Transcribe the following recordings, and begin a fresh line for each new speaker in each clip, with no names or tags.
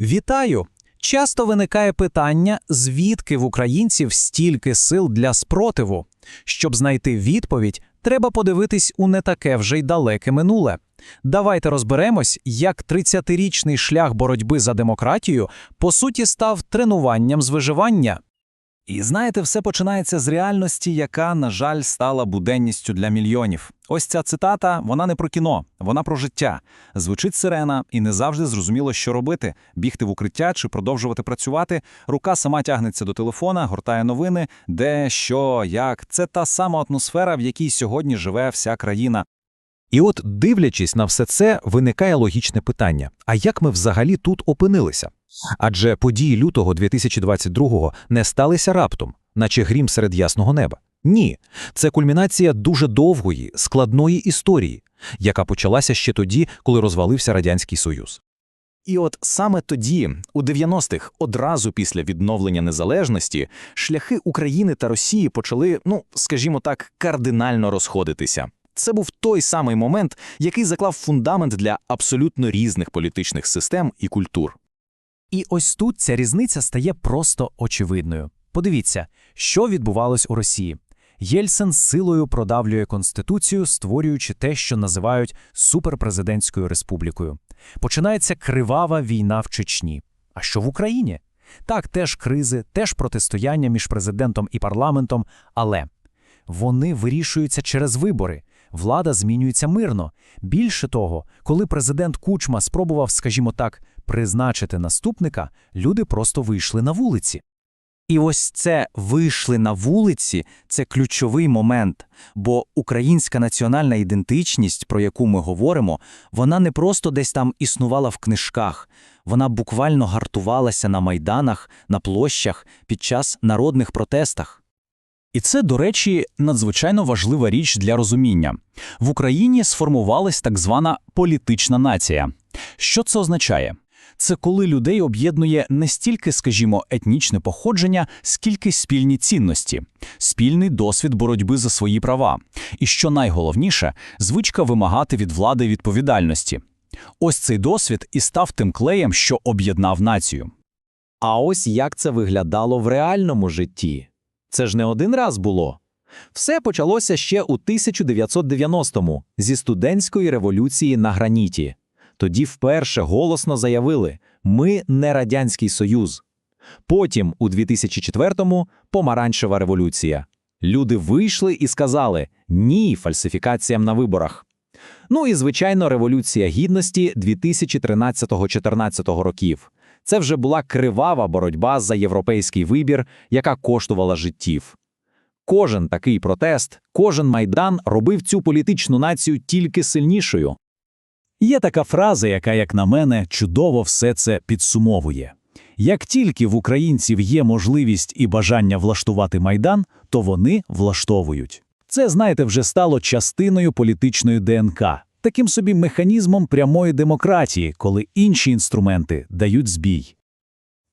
Вітаю! Часто виникає питання, звідки в українців стільки сил для спротиву. Щоб знайти відповідь, треба подивитись у не таке вже й далеке минуле. Давайте розберемось, як 30-річний шлях боротьби за демократію по суті став тренуванням з виживання.
І знаєте, все починається з реальності, яка, на жаль, стала буденністю для мільйонів. Ось ця цитата, вона не про кіно, вона про життя. Звучить сирена, і не завжди зрозуміло, що робити: бігти в укриття чи продовжувати працювати. Рука сама тягнеться до телефона, гортає новини, де, що, як. Це та сама атмосфера, в якій сьогодні живе вся країна.
І от, дивлячись на все це, виникає логічне питання: а як ми взагалі тут опинилися? Адже події лютого 2022-го не сталися раптом, наче грім серед ясного неба. Ні, це кульмінація дуже довгої, складної історії, яка почалася ще тоді, коли розвалився Радянський Союз.
І от саме тоді, у 90-х, одразу після відновлення незалежності, шляхи України та Росії почали, ну скажімо так, кардинально розходитися. Це був той самий момент, який заклав фундамент для абсолютно різних політичних систем і культур.
І ось тут ця різниця стає просто очевидною. Подивіться, що відбувалось у Росії. Єльцин силою продавлює конституцію, створюючи те, що називають суперпрезидентською республікою. Починається кривава війна в Чечні. А що в Україні? Так, теж кризи, теж протистояння між президентом і парламентом, але вони вирішуються через вибори. Влада змінюється мирно. Більше того, коли президент Кучма спробував, скажімо так, призначити наступника, люди просто вийшли на вулиці.
І ось це вийшли на вулиці це ключовий момент, бо українська національна ідентичність, про яку ми говоримо, вона не просто десь там існувала в книжках, вона буквально гартувалася на майданах, на площах під час народних протестах. І це, до речі, надзвичайно важлива річ для розуміння. В Україні сформувалась так звана політична нація. Що це означає? Це коли людей об'єднує не стільки, скажімо, етнічне походження, скільки спільні цінності, спільний досвід боротьби за свої права. І що найголовніше, звичка вимагати від влади відповідальності. Ось цей досвід і став тим клеєм, що об'єднав націю.
А ось як це виглядало в реальному житті. Це ж не один раз було. Все почалося ще у 1990-му зі студентської революції на граніті. Тоді вперше голосно заявили: ми не Радянський Союз. Потім, у 2004-му, помаранчева революція. Люди вийшли і сказали ні фальсифікаціям на виборах. Ну і, звичайно, Революція Гідності 2013-14 років. Це вже була кривава боротьба за європейський вибір, яка коштувала життів. Кожен такий протест, кожен майдан робив цю політичну націю тільки сильнішою.
Є така фраза, яка, як на мене, чудово все це підсумовує. Як тільки в українців є можливість і бажання влаштувати майдан, то вони влаштовують. Це, знаєте, вже стало частиною політичної ДНК, таким собі механізмом прямої демократії, коли інші інструменти дають збій.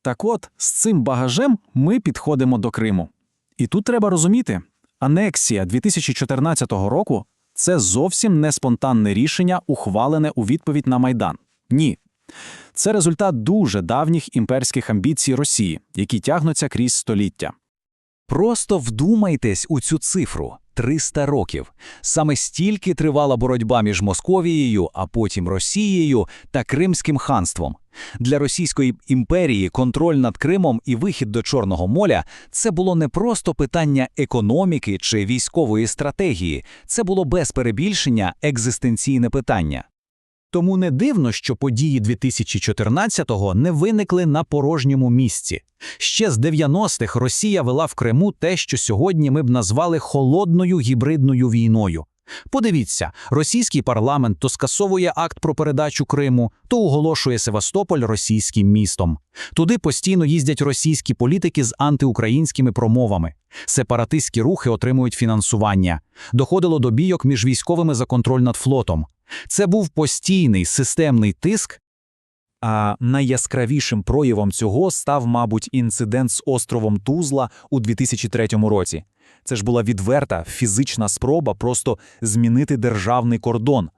Так от, з цим багажем ми підходимо до Криму. І тут треба розуміти, анексія 2014 року це зовсім не спонтанне рішення, ухвалене у відповідь на Майдан. Ні. Це результат дуже давніх імперських амбіцій Росії, які тягнуться крізь століття.
Просто вдумайтесь у цю цифру 300 років. Саме стільки тривала боротьба між Московією, а потім Росією та Кримським ханством. Для Російської імперії контроль над Кримом і вихід до Чорного моря це було не просто питання економіки чи військової стратегії, це було без перебільшення екзистенційне питання. Тому не дивно, що події 2014-го не виникли на порожньому місці. Ще з 90-х Росія вела в Криму те, що сьогодні ми б назвали холодною гібридною війною. Подивіться, російський парламент то скасовує акт про передачу Криму, то оголошує Севастополь російським містом. Туди постійно їздять російські політики з антиукраїнськими промовами. Сепаратистські рухи отримують фінансування. Доходило до бійок між військовими за контроль над флотом. Це був постійний системний тиск. А найяскравішим проявом цього став, мабуть, інцидент з островом Тузла у 2003 році. Це ж була відверта фізична спроба просто змінити державний кордон.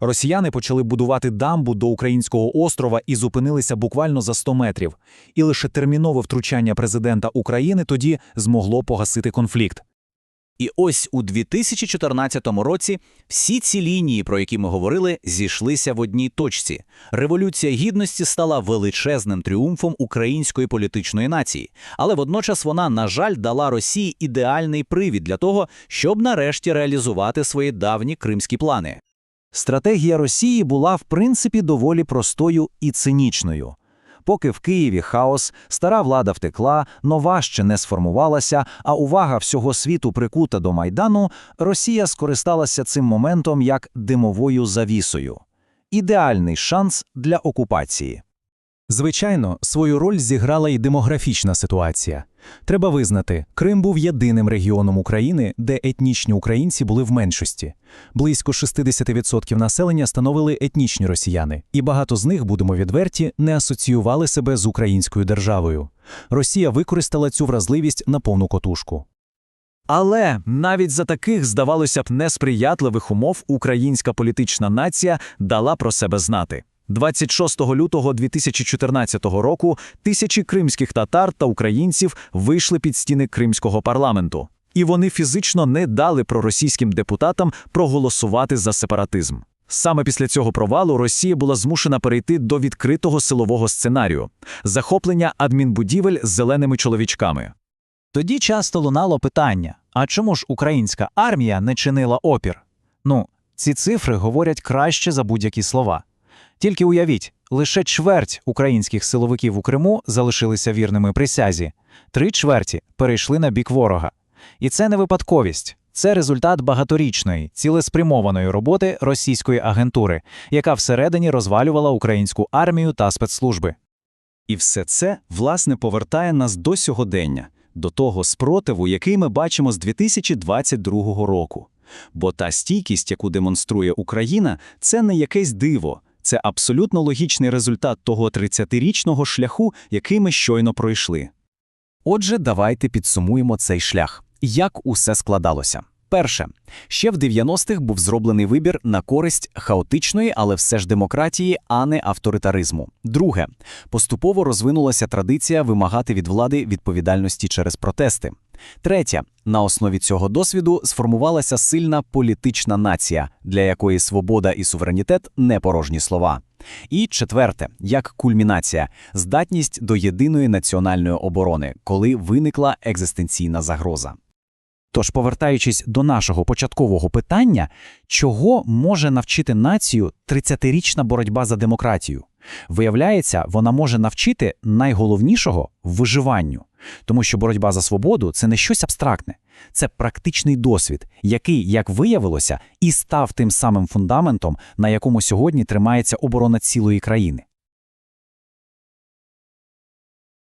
Росіяни почали будувати дамбу до українського острова і зупинилися буквально за 100 метрів. І лише термінове втручання президента України тоді змогло погасити конфлікт.
І ось у 2014 році всі ці лінії, про які ми говорили, зійшлися в одній точці. Революція Гідності стала величезним тріумфом української політичної нації, але водночас вона, на жаль, дала Росії ідеальний привід для того, щоб нарешті реалізувати свої давні кримські плани.
Стратегія Росії була, в принципі, доволі простою і цинічною. Поки в Києві хаос, стара влада втекла, нова ще не сформувалася, а увага всього світу прикута до Майдану, Росія скористалася цим моментом як димовою завісою. Ідеальний шанс для окупації.
Звичайно, свою роль зіграла і демографічна ситуація. Треба визнати, Крим був єдиним регіоном України, де етнічні українці були в меншості. Близько 60% населення становили етнічні росіяни, і багато з них, будемо відверті, не асоціювали себе з українською державою. Росія використала цю вразливість на повну котушку.
Але навіть за таких, здавалося б, несприятливих умов українська політична нація дала про себе знати. 26 лютого 2014 року тисячі кримських татар та українців вийшли під стіни кримського парламенту. І вони фізично не дали проросійським депутатам проголосувати за сепаратизм. Саме після цього провалу Росія була змушена перейти до відкритого силового сценарію – захоплення адмінбудівель з зеленими чоловічками. Тоді часто лунало питання: а чому ж українська армія не чинила опір? Ну, ці цифри говорять краще за будь-які слова. Тільки уявіть, лише чверть українських силовиків у Криму залишилися вірними присязі, три чверті перейшли на бік ворога. І це не випадковість. Це результат багаторічної, цілеспрямованої роботи російської агентури, яка всередині розвалювала українську армію та спецслужби.
І все це, власне, повертає нас до сьогодення, до того спротиву, який ми бачимо з 2022 року. Бо та стійкість, яку демонструє Україна, це не якесь диво, це абсолютно логічний результат того 30-річного шляху, який ми щойно пройшли.
Отже, давайте підсумуємо цей шлях. Як усе складалося? Перше, ще в 90-х був зроблений вибір на користь хаотичної, але все ж демократії, а не авторитаризму. Друге, поступово розвинулася традиція вимагати від влади відповідальності через протести. Третє, на основі цього досвіду сформувалася сильна політична нація, для якої свобода і суверенітет не порожні слова. І четверте, як кульмінація, здатність до єдиної національної оборони, коли виникла екзистенційна загроза. Тож, повертаючись до нашого початкового питання, чого може навчити націю 30-річна боротьба за демократію? Виявляється, вона може навчити найголовнішого виживанню, тому що боротьба за свободу це не щось абстрактне, це практичний досвід, який, як виявилося, і став тим самим фундаментом, на якому сьогодні тримається оборона цілої країни.